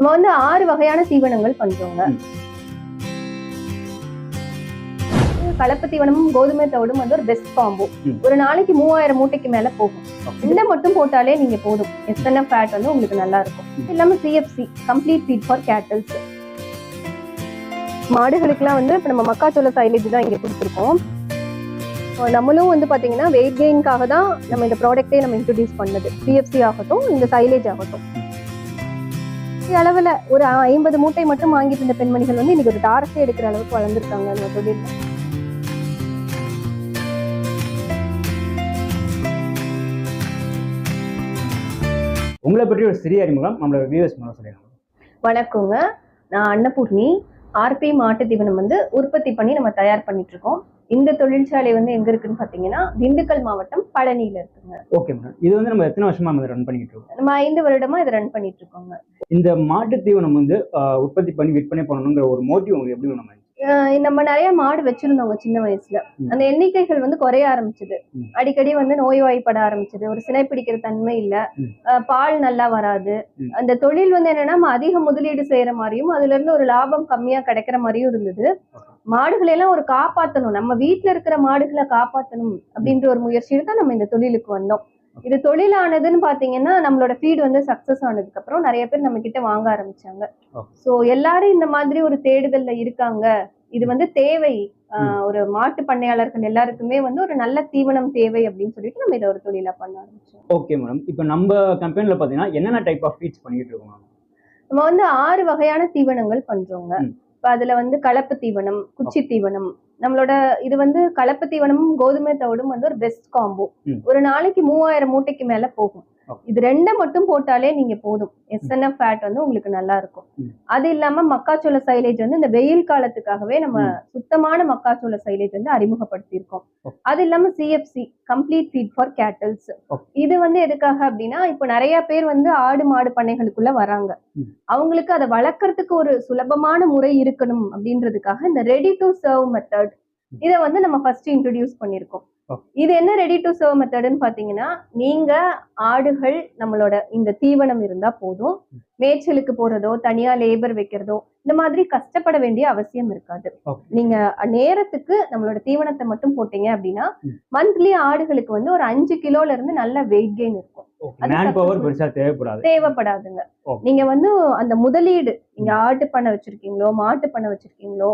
நம்ம வந்து ஆறு வகையான தீவனங்கள் பண்றோங்க. கலப்பு தீவனமும் கோதுமை தவிடும் வந்து ஒரு பெஸ்ட் காம்போ. ஒரு நாளைக்கு மூவாயிரம் மூட்டைக்கு மேல போகும். இந்த மட்டும் போட்டாலே நீங்க போதும். எஸ்என்எஃப் ஃபேட் வந்து உங்களுக்கு நல்லா இருக்கும். இது இல்லாம CFC complete feed for cattles மாடுகளுக்குலாம் வந்து இப்போ நம்ம மக்காச்சோள சைலேஜ் தான் இங்க கொடுத்துருக்கோம். நம்மளும் வந்து பாத்தீங்கன்னா வெயிட் கெயின்காக தான் நம்ம இந்த ப்ராடக்ட்டே நம்ம இன்ட்ரடியூஸ் பண்ணது. சிஎஃப்சி ஆகட்டும் இந்த சைலேஜ் ஆகட்டும். அளவுல ஒரு ஐம்பது மூட்டை மட்டும் வாங்கிட்டு இருந்த பெண்மணிகள் வந்து இன்னைக்கு ஒரு டாரஸே எடுக்கிற அளவுக்கு வளர்ந்துருக்காங்க அந்த தொழில் உங்களை பற்றி ஒரு சிறிய அறிமுகம் நம்மளோட வியூவர்ஸ் மூலம் சொல்லிடுங்க வணக்கங்க. நான் அன்னபூர்ணி. ஆர்பி மாட்டு தீவனம் வந்து உற்பத்தி பண்ணி நம்ம தயார் பண்ணிட்டு இருக்கோம். இந்த தொழிற்சாலை வந்து எங்க இருக்குன்னு பாத்தீங்கன்னா திண்டுக்கல் மாவட்டம் பழனியில இருக்குங்க. ஓகே மேடம் இது வந்து நம்ம எத்தனை வருஷமா நம்ம ரன் பண்ணிக்கிட்டு இருக்கோம்? நம்ம ஐந்து வருடமா இதை ரன் பண்ணிட்டு இருக்கோங்க. இந்த மாட்டு தீவனம் வந்து உற்பத்தி பண்ணி விற்பனை பண்ணணுங்கிற ஒரு மோட்டிவ் உங்களுக்கு எப்படி நம்ம நம்ம நிறைய மாடு வச்சிருந்தோங்க சின்ன வயசுல. அந்த எண்ணிக்கைகள் வந்து குறைய ஆரம்பிச்சது. அடிக்கடி வந்து நோய்வாய்ப்பட ஆரம்பிச்சது. ஒரு சினை பிடிக்கிற தன்மை இல்ல. பால் நல்லா வராது. அந்த தொழில் வந்து என்னன்னா நம்ம அதிக முதலீடு செய்யற மாதிரியும் அதுல இருந்து ஒரு லாபம் கம்மியா கிடைக்கிற மாதிரியும் இருந்தது. மாடுகளை எல்லாம் ஒரு காப்பாத்தணும். நம்ம வீட்ல இருக்கிற மாடுகளை காப்பாத்தணும் அப்படின்ற ஒரு முயற்சியில தான் நம்ம இந்த தொழிலுக்கு வந்தோம். இது தொழிலானதுன்னு பாத்தீங்கன்னா நம்மளோட ஃபீட் வந்து சக்சஸ் ஆனதுக்கு அப்புறம் நிறைய பேர் நம்ம கிட்ட வாங்க ஆரம்பிச்சாங்க. சோ எல்லாரும் இந்த மாதிரி ஒரு தேடுதல்ல இருக்காங்க. இது வந்து தேவை. ஒரு மாட்டு பண்ணையாளர்கள் எல்லாருக்குமே வந்து ஒரு நல்ல தீவனம் தேவை அப்படின்னு சொல்லிட்டு நம்ம இதை ஒரு தொழிலா பண்ண ஆரம்பிச்சோம். ஓகே மேடம் இப்போ நம்ம கம்பெனியில் பார்த்தீங்கன்னா என்னென்ன டைப் ஆஃப் ஃபீட்ஸ் பண்ணிட்டு இருக்கோம்? நம்ம வந்து ஆறு வகையான தீவனங்கள் பண்றோங்க. இப்ப அதுல வந்து கலப்பு தீவனம் குச்சி தீவனம் நம்மளோட இது வந்து கலப்பு தீவனமும் கோதுமை தவிடும் வந்து ஒரு பெஸ்ட் காம்போ. ஒரு நாளைக்கு மூவாயிரம் மூட்டைக்கு மேல போகும். இது ரெண்டை மட்டும் போட்டாலே நீங்க போதும் எஸ்என்எஃப் ஃபேட் வந்து உங்களுக்கு நல்லா இருக்கும். அது இல்லாம மக்காச்சோள சைலேஜ் வந்து இந்த வெயில் காலத்துக்காகவே நம்ம. சுத்தமான மக்காச்சோள சைலேஜ் வந்து அறிமுகப்படுத்தியிருக்கோம். அது இல்லாம CFC complete feed for cattles. இது வந்து எதுக்காக அப்படின்னா இப்போ நிறைய பேர் வந்து ஆடு மாடு பண்ணைகளுக்குள்ள வராங்க. அவங்களுக்கு அதை வளர்க்கறதுக்கு ஒரு சுலபமான முறை இருக்கணும் அப்படின்றதுக்காக இந்த ரெடி டு சர்வ் மெத்தட் இதை வந்து நம்ம ஃபர்ஸ்ட் இன்ட்ரடியூஸ் பண்ணியிருக்கோம். இது என்ன ரெடி டு சர்வ் மெத்தடுன்னு பாத்தீங்கன்னா நீங்க ஆடுகள் நம்மளோட இந்த தீவனம் இருந்தா போதும். மேய்ச்சலுக்கு போறதோ தனியா லேபர் வைக்கிறதோ இந்த மாதிரி கஷ்டப்பட வேண்டிய அவசியம் இருக்காது. நீங்க நேரத்துக்கு நம்மளோட தீவனத்தை மட்டும் போட்டீங்க அப்படின்னா. மந்த்லி ஆடுகளுக்கு வந்து ஒரு அஞ்சு கிலோல இருந்து நல்ல வெயிட் கெயின் இருக்கும் தேவைப்படாதுங்க. நீங்க வந்து அந்த முதலீடு நீங்க ஆட்டு பண்ண வச்சிருக்கீங்களோ மாட்டு பண்ண வச்சிருக்கீங்களோ.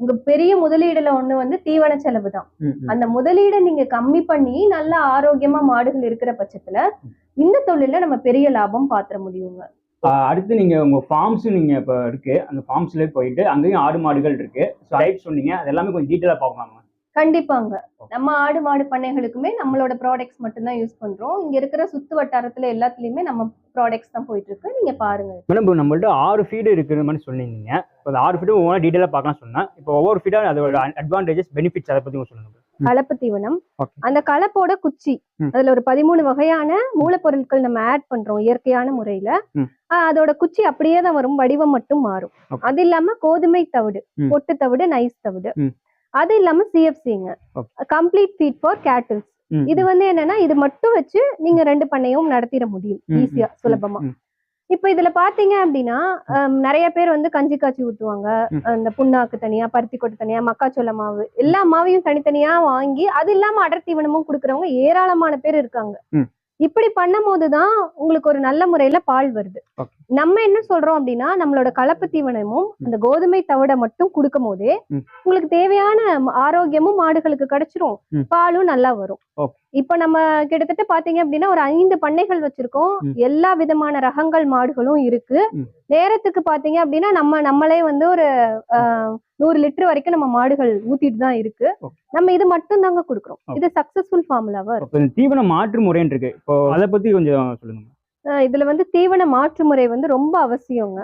உங்க பெரிய முதலீடுல ஒண்ணு வந்து தீவன செலவு தான். அந்த முதலீடை நீங்க கம்மி பண்ணி நல்ல ஆரோக்கியமா மாடுகள் இருக்கிற பட்சத்துல இந்த தொழில்ல நம்ம பெரிய லாபம் பாத்திர முடியுங்க அடுத்து நீங்க உங்க ஃபார்ம்ஸ் நீங்க இப்போ இருக்கு. அந்த ஃபார்ம்ஸ்ல போயிட்டு அங்கேயும் ஆடு மாடுகள் இருக்கு. ஸோ டைப் சொன்னீங்க. அது எல்லாமே கொஞ்சம் டீட்டெயிலாக பார்க்கலாம்? கண்டிப்பாங்க. நம்ம ஆடு மாடு பண்ணைகளுக்குமே நம்மளோட ப்ராடக்ட்ஸ் மட்டும்தான் யூஸ் பண்றோம். இங்க இருக்கிற சுத்து வட்டாரத்துல எல்லாத்துலயுமே நம்ம ப்ராடக்ட்ஸ் தான் போயிட்டு இருக்கு நீங்க பாருங்க. மேடம் இப்போ நம்மள்ட்ட ஆறு ஃபீடு இருக்கிற மாதிரி சொல்லியிருந்தீங்க. இப்போ அந்த ஆறு ஃபீடு ஒவ்வொரு டீட்டெயிலாக பார்க்கலாம் சொன்னேன். இப்போ ஒவ்வொரு ஃபீடாக அதோட அட்வான்டேஜஸ் பெனிஃபிட்ஸ் அதை பற்றி சொல்லுங்க. கலப்பு தீவனம். அந்த கலப்போட குச்சி. அதுல ஒரு பதிமூணு வகையான மூலப்பொருட்கள் நம்ம ஆட் பண்றோம் இயற்கையான முறையில அதோட குச்சி அப்படியே தான் வரும் வடிவம் மட்டும் மாறும். அது இல்லாம கோதுமை தவிடு. பொட்டு தவிடு நைஸ் தவிடு. அது இல்லாம சிஎஃப்சிங்க. கம்ப்ளீட் ஃபீட் ஃபார் கேட்டில்ஸ் இது வந்து என்னன்னா இது மட்டும் வச்சு நீங்க ரெண்டு பண்ணையும் நடத்திட முடியும் ஈஸியா சுலபமா இப்ப இதுல பாத்தீங்க அப்படின்னா நிறைய பேர் வந்து கஞ்சி காய்ச்சி ஊத்துவாங்க. அந்த புண்ணாக்கு தனியா பருத்தி கொட்டை தனியா மக்காச்சோள மாவு எல்லா மாவையும் தனித்தனியா வாங்கி அது இல்லாம அடர் தீவனமும் கொடுக்கறவங்க ஏராளமான பேர் இருக்காங்க. இப்படி பண்ணும் போதுதான் உங்களுக்கு ஒரு நல்ல முறையில பால் வருது. நம்ம என்ன சொல்றோம் அப்படின்னா நம்மளோட கலப்பு தீவனமும் அந்த கோதுமை தவிட மட்டும் கொடுக்கும் போதே. உங்களுக்கு தேவையான ஆரோக்கியமும் மாடுகளுக்கு கிடைச்சிரும். பாலும் நல்லா வரும். இப்ப நம்ம கிட்டத்தட்ட பாத்தீங்க அப்படின்னா ஒரு ஐந்து பண்ணைகள் வச்சிருக்கோம். எல்லா விதமான ரகங்கள் மாடுகளும் இருக்கு. நேரத்துக்கு பாத்தீங்க அப்படின்னா நம்ம நம்மளே வந்து ஒரு ஆஹ், நூறு லிட்டர் வரைக்கும் நம்ம மாடுகள் ஊத்திட்டு தான் இருக்கு. நம்ம இது மட்டும் தாங்க கொடுக்குறோம். இது சக்சஸ்ஃபுல் ஃபார்முலாவா இருக்கு தீவன மாற்று முறைன்னு இருக்கு இப்போ அதை பற்றி கொஞ்சம் சொல்லுங்க இதுல வந்து தீவன மாற்று முறை வந்து ரொம்ப அவசியங்க.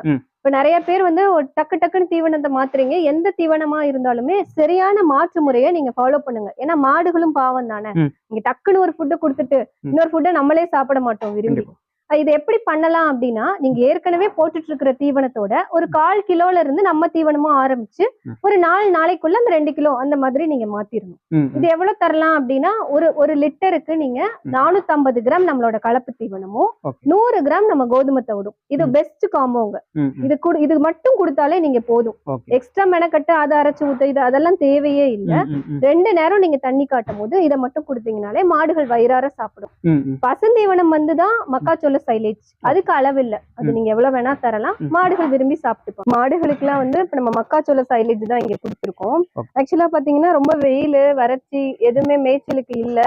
இப்ப நிறைய பேர் வந்து ஒரு டக்கு டக்குன்னு தீவனத்தை மாத்துறீங்க. எந்த தீவனமா இருந்தாலுமே சரியான மாற்று முறையை நீங்க ஃபாலோ பண்ணுங்க. ஏன்னா மாடுகளும் பாவம் தானே. நீங்க டக்குன்னு ஒரு ஃபுட்டை கொடுத்துட்டு. இன்னொரு ஃபுட்டை நம்மளே சாப்பிட மாட்டோம் விரும்பி. இது எப்படி பண்ணலாம் அப்படின்னா நீங்க ஏற்கனவே போட்டுட்டு இருக்கிற தீவனத்தோட ஒரு கால் கிலோல இருந்து நம்ம தீவனமும் ஆரம்பிச்சு. ஒரு நாலு நாளைக்குள்ள அந்த ரெண்டு கிலோ அந்த மாதிரி நீங்க மாத்திரணும். இது எவ்வளவு தரலாம் அப்படின்னா ஒரு ஒரு லிட்டருக்கு நீங்க நானூத்தி ஐம்பது கிராம் நம்மளோட கலப்பு தீவனமும். நூறு கிராம் நம்ம கோதுமை தவிடும் இது. பெஸ்ட் காம்போங்க. இது இது மட்டும் கொடுத்தாலே நீங்க போதும். எக்ஸ்ட்ரா மெனக்கட்டு அதை அரைச்சு ஊத்த இது அதெல்லாம் தேவையே இல்ல. ரெண்டு நேரம் நீங்க தண்ணி காட்டும் போது இதை மட்டும் கொடுத்தீங்கனாலே மாடுகள் வயிறார சாப்பிடும். பசுந்தீவனம் வந்துதான் மக்காச்சோள சைலேஜ் அதுக்கு அளவில்லை அது ம். நீங்க எவ்வளவு வேணா தரலாம். மாடுகள் விரும்பி சாப்பிட்டுக்கும் மாடுகளுக்கு எல்லாம் வந்து இப்ப நம்ம மக்காச்சோள சைலேஜ் தான் இங்க கொடுத்துருக்கோம். ஆக்சுவலா பாத்தீங்கன்னா ரொம்ப வெயில் வறட்சி எதுவுமே மேய்ச்சலுக்கு இல்ல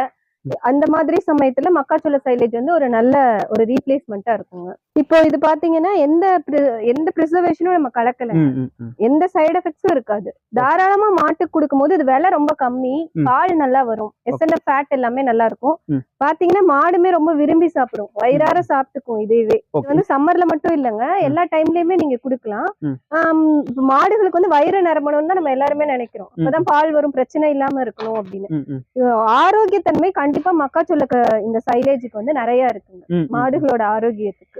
அந்த மாதிரி சமயத்துல மக்காச்சோள சைலேஜ் வந்து ஒரு நல்ல ஒரு ரீப்ளேஸ்மெண்டா இருக்குங்க. இப்போ இது பாத்தீங்கன்னா எந்த எந்த ப்ரிசர்வேஷனும் நம்ம கலக்கல. எந்த சைடு எஃபெக்ட்ஸும் இருக்காது. தாராளமா மாட்டுக்கு கொடுக்கும்போது இது விலை ரொம்ப கம்மி. பால் நல்லா வரும். எஸ்என்எஃப் ஃபேட் எல்லாமே நல்லா இருக்கும். பாத்தீங்கன்னா மாடுமே ரொம்ப விரும்பி சாப்பிடும். வயிறார சாப்பிட்டுக்கும் இதுவே. வந்து சம்மர்ல மட்டும் இல்லைங்க. எல்லா டைம்லயுமே நீங்க குடுக்கலாம். மாடுகளுக்கு வந்து வயிறு நிரம்பணும்னு நம்ம எல்லாருமே நினைக்கிறோம். அப்பதான் பால் வரும் பிரச்சனை இல்லாம இருக்கணும் அப்படின்னு. ஆரோக்கியத்தன்மை கண்டிப்பா மக்காச்சோள இந்த சைலேஜுக்கு வந்து நிறைய இருக்குங்க. மாடுகளோட ஆரோக்கியத்துக்கு.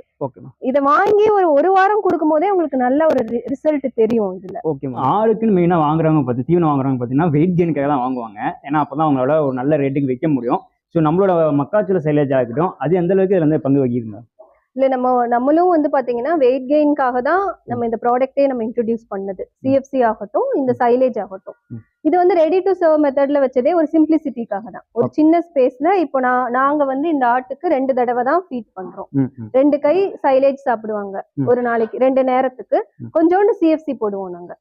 இதை வாங்கி ஒரு ஒரு வாரம் கொடுக்கும் போதே உங்களுக்கு நல்ல ஒரு ரிசல்ட் தெரியும் இதுல. ஓகேம்மா ஆளுக்குன்னு மெயினாக வாங்குறவங்க பார்த்து தீவனம் வாங்குறவங்க பார்த்தீங்கன்னா வெயிட் கெயினுக்காக தான் வாங்குவாங்க. ஏன்னா அப்போ தான் அவங்களோட ஒரு நல்ல ரேட்டுக்கு விற்க முடியும். ஸோ நம்மளோட மக்காச்சோள சைலேஜ் ஆகட்டும் அது எந்த அளவுக்கு இதுல இருந்து பங்கு வகிக்குதுங்க இல்ல நம்ம நம்மளும் வந்து பாத்தீங்கன்னா வெயிட் கெயின்காக தான் நம்ம இந்த ப்ராடக்ட்டே நம்ம இன்ட்ரடியூஸ் பண்ணது. சிஎஃப்சி ஆகட்டும் இந்த சைலேஜ் ஆகட்டும். இது வந்து ரெடி டு சர்வ் மெத்தட்ல வச்சதே ஒரு சிம்பிளிசிட்டிக்காக தான் ஒரு. சின்ன ஸ்பேஸ்ல இப்போ நான் நாங்க வந்து இந்த ஆட்டுக்கு ரெண்டு தடவை தான் ஃபீட் பண்றோம். ரெண்டு கை சைலேஜ் சாப்பிடுவாங்க. ஒரு நாளைக்கு ரெண்டு நேரத்துக்கு. கொஞ்சோண்டு சிஎஃப்சி போடுவோம் நாங்க.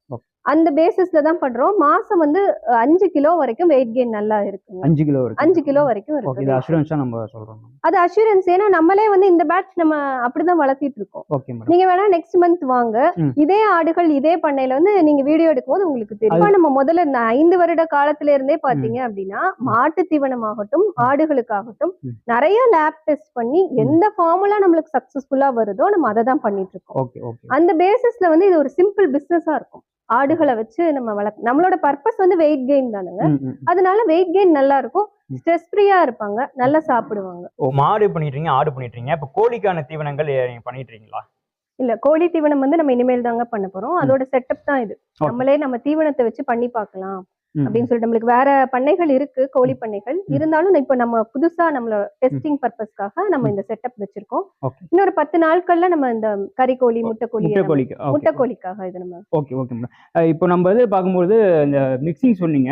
அந்த பேசிஸ்ல தான் பண்றோம். மாசம் வந்து அஞ்சு கிலோ வரைக்கும் வெயிட் கெயின் நல்லா இருக்குங்க. அஞ்சு கிலோ இருக்கு அஞ்சு கிலோ வரைக்கும் இது இருக்கு அஷூரன்ஸாக நம்ம சொல்கிறோம் அது அஷூரன்ஸ் ஏன்னா நம்மளே வந்து இந்த பேட்ச் நம்ம அப்படிதான் வளர்த்திட்டு இருக்கோம். நீங்க வேணா நெக்ஸ்ட் மந்த் வாங்க. இதே ஆடுகள் இதே பண்ணையில வந்து நீங்க வீடியோ எடுக்கும்போது உங்களுக்கு தெரியும். நம்ம முதல்ல ஐந்து வருட காலத்துல இருந்தே பாத்தீங்க அப்படின்னா மாட்டு தீவனமாகட்டும் ஆடுகளுக்காகட்டும். நிறைய லேப் டெஸ்ட் பண்ணி எந்த ஃபார்முலா நம்மளுக்கு சக்சஸ்ஃபுல்லா வருதோ நம்ம அதை தான் பண்ணிட்டு இருக்கோம். அந்த பேசிஸ்ல வந்து இது ஒரு சிம்பிள் பிசினஸா இருக்கும். ஆடுகளை வச்சு நம்ம வளர்க்க நம்மளோட பர்பஸ் வந்து வெயிட் கெயின் தானுங்க. அதனால வெயிட் கெயின் நல்லா இருக்கும். ஸ்ட்ரெஸ் ஃப்ரீயா இருப்பாங்க நல்லா சாப்பிடுவாங்க. ஓ மாடு பண்ணிட்டுறீங்க ஆடு பண்ணிட்டுறீங்க இப்போ கோழிக்கான தீவனங்கள் நீங்கள் பண்ணிட்டுறீங்களா இல்ல கோழி தீவனம் வந்து நம்ம இனிமேல் தாங்க பண்ண போறோம். அதோட செட்டப் தான் இது. நம்மளே நம்ம தீவனத்தை வச்சு பண்ணி பார்க்கலாம். அப்படின்னு சொல்லிட்டு நம்மளுக்கு வேற பண்ணைகள் இருக்கு கோழி பண்ணைகள். இருந்தாலும் இப்ப நம்ம புதுசா நம்மளோட டெஸ்டிங் பர்பஸ்க்காக நம்ம இந்த செட்டப் வச்சிருக்கோம். இன்னொரு பத்து நாட்கள்ல நம்ம இந்த கறிக்கோழி முட்டைக்கோழி முட்டைக்கோழிக்காக இது நம்ம ஓகே ஓகே மேடம். இப்போ நம்ம இது பார்க்கும்போது இந்த மிக்சிங் சொன்னீங்க.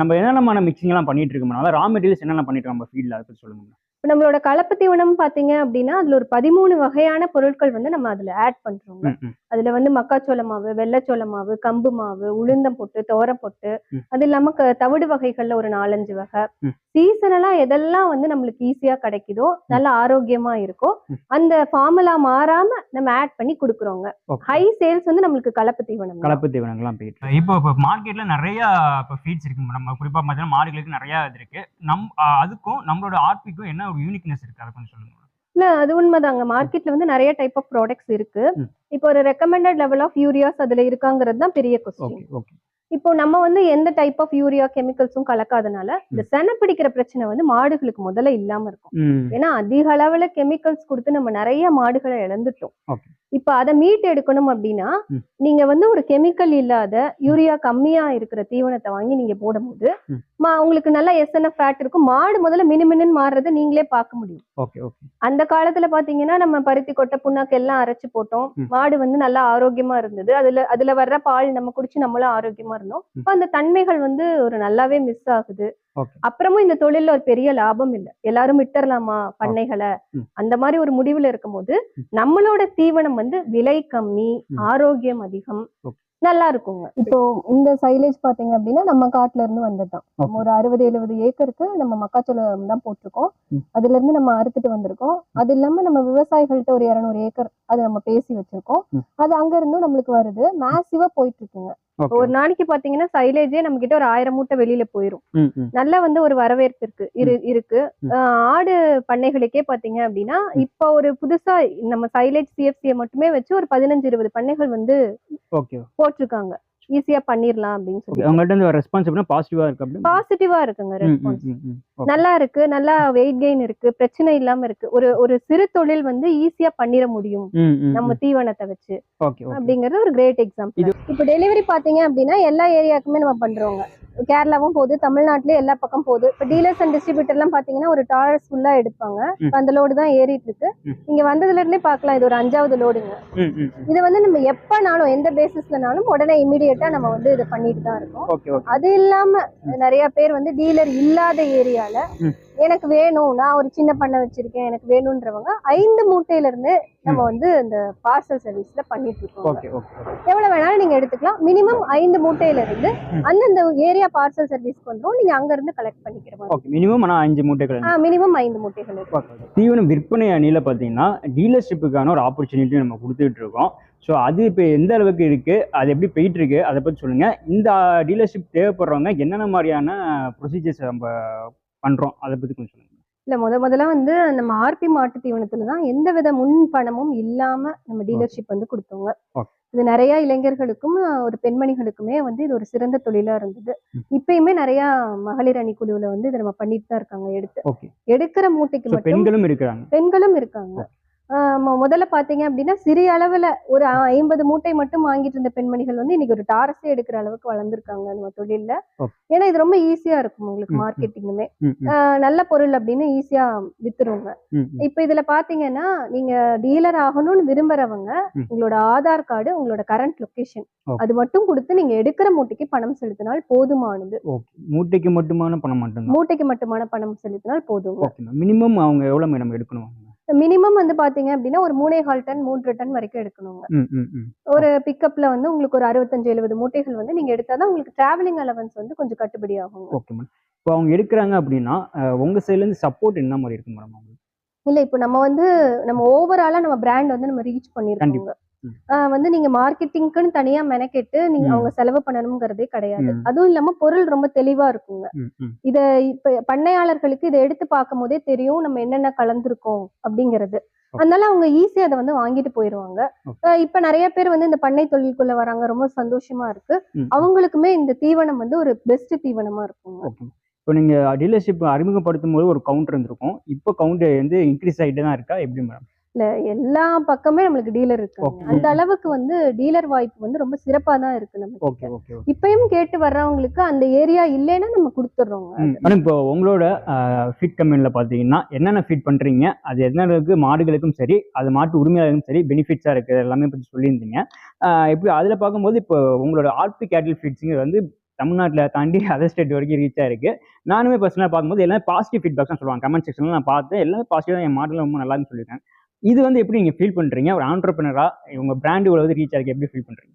நம்ம என்னென்னமான மிக்சிங் எல்லாம் பண்ணிட்டு இருக்கோம்? ரா மெட்டீரியல்ஸ் என்னென்ன பண்ணிட்டு இருக்கோம்? நம்ம ஃபீல்டில் அதை பற்றி சொல்லுங்க. இப்ப நம்மளோட கலப்பு தீவனம் பாத்தீங்க அப்படின்னா அதுல ஒரு பதிமூணு வகையான பொருட்கள் வந்து நம்ம அதுல ஆட் பண்றோங்க ம், ம். அதுல வந்து மக்காச்சோள மாவு வெள்ளச்சோள மாவு கம்பு மாவு உளுந்தம் பொட்டு தோரம் பொட்டு. அது இல்லாம க- தவிடு வகைகள்ல ஒரு நாலஞ்சு வகை. சீசனலா எதெல்லாம் வந்து நம்மளுக்கு ஈஸியா கிடைக்குதோ நல்ல ஆரோக்கியமா இருக்கோ. அந்த ஃபார்முலா மாறாம நம்ம ஆட் பண்ணி கொடுக்குறோங்க. ஹை சேல்ஸ் வந்து நம்மளுக்கு கலப்பு தீவனம். கலப்பு தீவனங்கள்லாம் போயிட்டு இப்போ இப்போ மார்க்கெட்ல நிறைய இப்போ ஃபீட்ஸ் இருக்கு நம்ம குறிப்பாக பார்த்தீங்கன்னா மாடுகளுக்கு நிறைய இது இருக்கு நம் அதுக்கும் நம்மளோட ஆர்பிக்கும் என்ன ஒரு யூனிக்னஸ் இருக்கு? அதை கொஞ்சம் சொல்லுங்க. இல்ல அது உண்மைதாங்க. மார்க்கெட்ல வந்து நிறைய டைப் ஆஃப் ப்ராடக்ட்ஸ் இருக்கு. இப்போ ஒரு ரெக்கமெண்டட் லெவல் ஆஃப் யூரியாஸ் அதுல இருக்காங்கிறது தான் பெரிய கொஸ்டின் ஓகே ஓகே இப்போ நம்ம வந்து எந்த டைப் ஆஃப் யூரியா கெமிக்கல்ஸும் கலக்காதனால இந்த செனை பிடிக்கிற பிரச்சனை வந்து மாடுகளுக்கு முதல்ல இல்லாம இருக்கும். ஏன்னா அதிக அளவுல கெமிக்கல்ஸ் கொடுத்து நம்ம நிறைய மாடுகளை இழந்துட்டோம். இப்ப அதை மீட் எடுக்கணும் அப்படின்னா. நீங்க வந்து ஒரு கெமிக்கல் இல்லாத யூரியா கம்மியா இருக்கிற தீவனத்தை வாங்கி நீங்க போடும்போது உங்களுக்கு நல்லா எஸ்என்எஃப் ஃபேட் இருக்கும். மாடு முதல்ல மினுமினுன்னு மாறுறதை நீங்களே பார்க்க முடியும். அந்த காலத்துல பாத்தீங்கன்னா நம்ம பருத்தி கொட்டை புண்ணாக்கு எல்லாம் அரைச்சு போட்டோம். மாடு வந்து நல்லா ஆரோக்கியமா இருந்தது. அதுல அதுல வர்ற பால் நம்ம குடிச்சு நம்மளும் ஆரோக்கியமா இருந்தோம் ம். அப்ப அந்த தன்மைகள் வந்து ஒரு நல்லாவே மிஸ் ஆகுது. அப்புறமும் இந்த தொழில்ல ஒரு பெரிய லாபம் இல்ல. எல்லாரும் விட்டுறலாமா பண்ணைகளை. அந்த மாதிரி ஒரு முடிவுல இருக்கும்போது ம். நம்மளோட தீவனம் வந்து விலை கம்மி. ஆரோக்கியம் அதிகம். நல்லா இருக்குங்க. இப்போ இந்த சைலேஜ் பாத்தீங்க அப்படின்னா நம்ம காட்டுல இருந்து வந்ததுதான். ஒரு அறுபது எழுபது ஏக்கருக்கு நம்ம மக்காச்சோளம் தான் போட்டிருக்கோம். அதுல இருந்து நம்ம அறுத்துட்டு வந்திருக்கோம். அது இல்லாம நம்ம விவசாயிகள்ட்ட ஒரு இருநூறு ஏக்கர் அது நம்ம பேசி வச்சிருக்கோம். அது அங்க இருந்தும் நம்மளுக்கு வருது. மேசிவா போயிட்டு இருக்குங்க. ஒரு நாளைக்கு பாத்தீங்கன்னா சைலேஜே நம்ம கிட்ட ஒரு ஆயிரம் மூட்டை வெளியில போயிரும். நல்ல வந்து ஒரு வரவேற்பு இருக்கு. இரு இருக்கு. ஆடு பண்ணைகளுக்கே பாத்தீங்க அப்படின்னா இப்ப ஒரு புதுசா நம்ம சைலேஜ் சிஎஃப்சியை மட்டுமே வச்சு ஒரு பதினஞ்சு இருபது பண்ணைகள் வந்து போட்டிருக்காங்க. ஈஸியா பண்ணிடலாம் அப்படின்னு சொல்லி அவங்கள்ட்ட இருந்து ரெஸ்பான்ஸ் எப்படின்னா பாசிட்டிவா இருக்கு அப்படி? பாசிட்டிவா இருக்குங்க ரெஸ்பான்ஸ். நல்லா இருக்கு நல்லா வெயிட் கெயின் இருக்கு பிரச்சனை இல்லாம இருக்கு. ஒரு ஒரு சிறு தொழில் வந்து ஈஸியா பண்ணிட முடியும் நம்ம. தீவனத்தை வச்சு. அப்படிங்கறது ஒரு கிரேட் எக்ஸாம்பிள் இப்போ டெலிவரி பாத்தீங்க அப்படின்னா எல்லா ஏரியாக்குமே நம்ம பண்றோங்க. கேரளாவும் போகுது தமிழ்நாட்டுல எல்லா பக்கம் போகுது இப்போ டீலர்ஸ் அண்ட் டிஸ்ட்ரிபியூட்டர்லாம் பாத்தீங்கன்னா ஒரு டாரஸ் ஃபுல்லா எடுப்பாங்க அந்த லோடு தான் ஏறிட்டு இருக்கு. இங்க வந்ததுல இருந்தே பார்க்கலாம் இது ஒரு அஞ்சாவது லோடுங்க. இது வந்து நம்ம எப்பனாலும் எந்த பேசிஸ்லனாலும் உடனே இமீடியட்டா நம்ம வந்து இதை பண்ணிட்டு தான் இருக்கோம். அது இல்லாம நிறைய பேர் வந்து டீலர் இல்லாத ஏரியால. எனக்கு வேணும் நான் ஒரு சின்ன பண்ணை வச்சிருக்கேன் எனக்கு வேணும்ன்றவங்க ஐந்து மூட்டையில இருந்து நம்ம வந்து இந்த பார்சல் சர்வீஸ்ல பண்ணிட்டு இருக்கோம். எவ்வளவு வேணாலும் நீங்க எடுத்துக்கலாம். மினிமம் ஐந்து மூட்டையில இருந்து. அந்தந்த ஏரியா பார்சல் சர்வீஸ்க்கு வந்துரும். நீங்க அங்க இருந்து கலெக்ட் பண்ணிக்கிற மாதிரி. minimum ஆனா அஞ்சு மூட்டைகள். மினிமம் ஐந்து மூட்டைகள் தீவனம் விற்பனை அணியில பாத்தீங்கன்னா டீலர்ஷிப்புக்கான ஒரு ஆப்பர்ச்சுனிட்டி நம்ம கொடுத்துட்டு இருக்கோம் ஸோ அது இப்போ எந்த அளவுக்கு இருக்கு அது எப்படி போயிட்டு இருக்கு அதை பத்தி சொல்லுங்க. இந்த டீலர்ஷிப் தேவைப்படுறவங்க என்னென்ன மாதிரியான ப்ரொசீஜர்ஸ் நம்ம பண்றோம். அதை பத்தி கொஞ்சம் சொல்லுங்க. இல்ல முத முதல்ல வந்து நம்ம ஆர்பி மாட்டு தீவனத்துல தான் எந்த வித முன் பணமும் இல்லாம நம்ம டீலர்ஷிப் வந்து கொடுத்தோங்க. இது நிறைய இளைஞர்களுக்கும் ஒரு பெண்மணிகளுக்குமே வந்து இது ஒரு சிறந்த தொழிலா இருந்தது. இப்பயுமே நிறைய மகளிர் அணி குழுவுல வந்து இதை நம்ம பண்ணிட்டு தான் இருக்காங்க எடுத்து. எடுக்கிற மூட்டைக்கு மட்டும் பெண்களும் இருக்கிறாங்க. பெண்களும் இருக்காங்க. முதல்ல பாத்தீங்க அப்படின்னா சிறிய அளவுல ஒரு ஐம்பது மூட்டை மட்டும் வாங்கிட்டு இருந்த பெண்மணிகள் வந்து இன்னைக்கு ஒரு டாரஸே எடுக்கிற அளவுக்கு வளர்ந்துருக்காங்க நம்ம தொழில்ல. ஏன்னா இது ரொம்ப ஈஸியா இருக்கும் உங்களுக்கு. மார்க்கெட்டிங்குமே நல்ல பொருள் அப்படின்னு ஈஸியா வித்துருவாங்க. இப்ப இதுல பாத்தீங்கன்னா நீங்க டீலர் ஆகணும்னு விரும்புறவங்க. உங்களோட ஆதார் கார்டு உங்களோட கரண்ட் லொகேஷன் Okay. அது மட்டும் கொடுத்து நீங்க எடுக்கிற மூட்டைக்கு பணம் செலுத்தினால் போதுமானது மூட்டைக்கு மட்டுமான பணம் மட்டும்தான் மூட்டைக்கு மட்டுமான பணம் செலுத்தினால் போதும் மினிமம் அவங்க எவ்வளோ மேடம் எடுக்கணும் மினிமம் வந்து பாத்தீங்க அப்படின்னா ஒரு மூணே கால் டன் மூன்று டன் வரைக்கும் எடுக்கணுங்க. ஒரு பிக்கப்ல வந்து உங்களுக்கு ஒரு அறுபத்தஞ்சு எழுபது மூட்டைகள் வந்து நீங்க எடுத்தாதான் உங்களுக்கு டிராவலிங் அலவன்ஸ் வந்து கொஞ்சம் கட்டுப்படி ஆகும் ஓகே மேடம் இப்போ அவங்க எடுக்கிறாங்க அப்படின்னா உங்க சைட்லேருந்து சப்போர்ட் என்ன மாதிரி இருக்கு மேடம் அவங்களுக்கு? இல்ல இப்போ நம்ம வந்து நம்ம ஓவராலா நம்ம பிராண்ட் வந்து நம்ம ரீச் பண்ணிருக்கோங்க. கண்டிப்பா. ம். ஆஹ் வந்து நீங்க மார்க்கெட்டிங்க்குன்னு தனியா மெனக்கெட்டு நீங்க. அவங்க செலவு பண்ணணுங்கிறதே கிடையாது. அதுவும் இல்லாம பொருள் ரொம்ப தெளிவா இருக்குங்க. இத இப்ப பண்ணையாளர்களுக்கு இதை எடுத்து பார்க்கும் போதே தெரியும் நம்ம என்னென்ன கலந்துருக்கோம் அப்படிங்கிறது. அதனால அவங்க ஈஸியா அதை வந்து வாங்கிட்டு போயிருவாங்க. இப்ப நிறைய பேர் வந்து இந்த பண்ணை தொழிலுக்குள்ள வராங்க ரொம்ப சந்தோஷமா இருக்கு. அவங்களுக்குமே இந்த தீவனம் வந்து ஒரு பெஸ்ட் தீவனமா இருக்குங்க. ஓகே. இப்போ நீங்க டீலர்ஷிப் அறிமுகப்படுத்தும் போது ஒரு கவுண்டர் இருந்திருக்கும். இப்போ கவுண்டர் வந்து இன்க்ரீஸ் ஆகிட்டே தான் இருக்கா? எப்படி மேடம் எல்லா பக்கமே நம்மளுக்கு டீலர் இருக்காங்க. அந்த அளவுக்கு வந்து டீலர் வாய்ப்பு வந்து ரொம்ப சிறப்பா தான் இருக்கு நமக்கு இப்பயும் கேட்டு வர்றவங்களுக்கு அந்த ஏரியா இல்லைன்னா நம்ம கொடுத்துட்றோங்க மேடம் இப்போ உங்களோட ஃபீட் கம்பெனியில் பார்த்தீங்கன்னா என்னென்ன ஃபீட் பண்ணுறீங்க அது என்ன அளவுக்கு மாடுகளுக்கும் சரி அது மாட்டு உரிமையாளருக்கும் சரி பெனிஃபிட்ஸாக இருக்குது எல்லாமே பற்றி சொல்லியிருந்தீங்க. ஆஹ் இப்போ அதில் பார்க்கும்போது இப்போ உங்களோட ஆர்பி கேட்டில் ஃபீட்ஸுங்க வந்து தமிழ்நாட்டில் தாண்டி அதர் ஸ்டேட் வரைக்கும் ரீச் ஆயிருக்கு. நானுமே பர்சனலாக பார்க்கும்போது எல்லாமே பாசிட்டிவ் ஃபீட்பேக்ஸ் தான் சொல்லுவாங்க. கமெண்ட் செக்ஷனில் நான் பார்த்தேன் எல்லாமே பாசிட்டிவாக என் மாடல் ரொம்ப நல்லா சொல்லியிருக்காங்க. இது வந்து எப்படி நீங்கள் ஃபீல் பண்ணுறீங்க ஒரு ஆண்டர்பனராக உங்கள் பிராண்ட் இவ்வளவு ரீச் ஆகிருக்கு எப்படி ஃபீல் பண்ணுறீங்க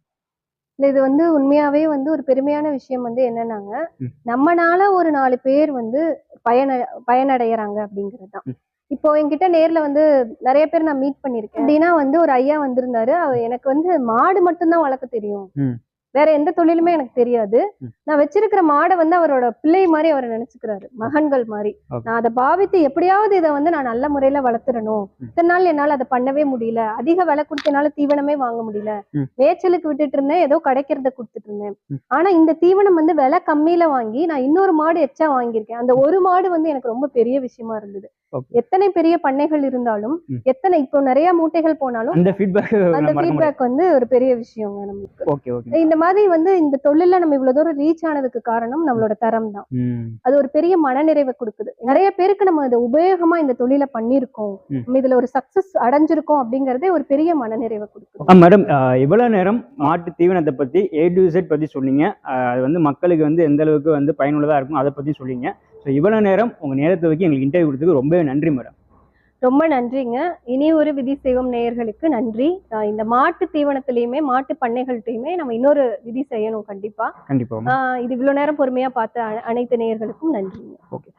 இல்ல இது வந்து உண்மையாவே வந்து ஒரு பெருமையான விஷயம் வந்து என்னன்னாங்க. நம்மனால ஒரு நாலு பேர் வந்து பயன பயனடைகிறாங்க அப்படிங்கிறது தான். இப்போ என்கிட்ட நேர்ல வந்து நிறைய பேர் நான் மீட் பண்ணிருக்கேன் அப்படின்னா வந்து ஒரு ஐயா வந்திருந்தாரு. அவர் எனக்கு வந்து மாடு மட்டும்தான் வளர்க்க தெரியும். வேற எந்த தொழிலுமே எனக்கு தெரியாது. நான் வச்சிருக்கிற மாடை வந்து அவரோட பிள்ளை மாதிரி அவர் நினைச்சுக்கிறாரு மகன்கள் மாதிரி. நான் அதை பாவித்து எப்படியாவது இதை வந்து நான் நல்ல முறையில வளர்த்துறணும். இத்தனை நாள் என்னால அதை பண்ணவே முடியல அதிக விலை கொடுத்து என்னால தீவனமே வாங்க முடியல. மேய்ச்சலுக்கு விட்டுட்டு இருந்தேன் ஏதோ கிடைக்கிறத கொடுத்துட்டு இருந்தேன். ஆனா இந்த தீவனம் வந்து விலை கம்மியில வாங்கி நான் இன்னொரு மாடு எச்சா வாங்கியிருக்கேன் அந்த ஒரு மாடு வந்து எனக்கு ரொம்ப பெரிய விஷயமா இருந்தது. எத்தனை பெரிய பண்ணைகள் இருந்தாலும். எத்தனை இப்போ நிறைய மூட்டைகள் போனாலும் அந்த ஃபீட்பேக் அந்த ஃபீட்பேக் வந்து ஒரு பெரிய விஷயங்க நமக்கு ஓகே ஓகே இந்த மாதிரி வந்து இந்த தொழில்ல நம்ம இவ்வளவு தூரம் ரீச் ஆனதுக்கு காரணம் நம்மளோட தரம் தான். அது ஒரு பெரிய மனநிறைவை கொடுக்குது. நிறைய பேருக்கு நம்ம இதை உபயோகமா இந்த தொழிலை பண்ணியிருக்கோம். ம். நம்ம இதுல ஒரு சக்சஸ் அடைஞ்சிருக்கோம் அப்படிங்கறதே ஒரு பெரிய மனநிறைவை கொடுக்குது. மேடம் இவ்வளோ நேரம் மாட்டு தீவனத்தை பற்றி ஏ டு பற்றி சொன்னீங்க. அது வந்து மக்களுக்கு வந்து எந்த அளவுக்கு வந்து பயனுள்ளதாக இருக்கும் அதை பற்றி சொன்னீங்க. ஸோ இவ்வளோ நேரம் உங்கள் நேரத்தை வைக்க எங்களுக்கு இன்டர்வியூ கொடுத்ததுக்கு ரொம்பவே நன்றி மேடம் ரொம்ப நன்றிங்க. இனி ஒரு விதி செய்வோம் நேயர்களுக்கு நன்றி. இந்த மாட்டு தீவனத்திலயுமே மாட்டு பண்ணைகள்கிட்டயுமே நம்ம இன்னொரு விதி செய்யணும் கண்டிப்பா. கண்டிப்பாக ஆஹ் இது இவ்வளவு நேரம் பொறுமையா பார்த்த அனைத்து நேயர்களுக்கும் நன்றிங்க. ஓகே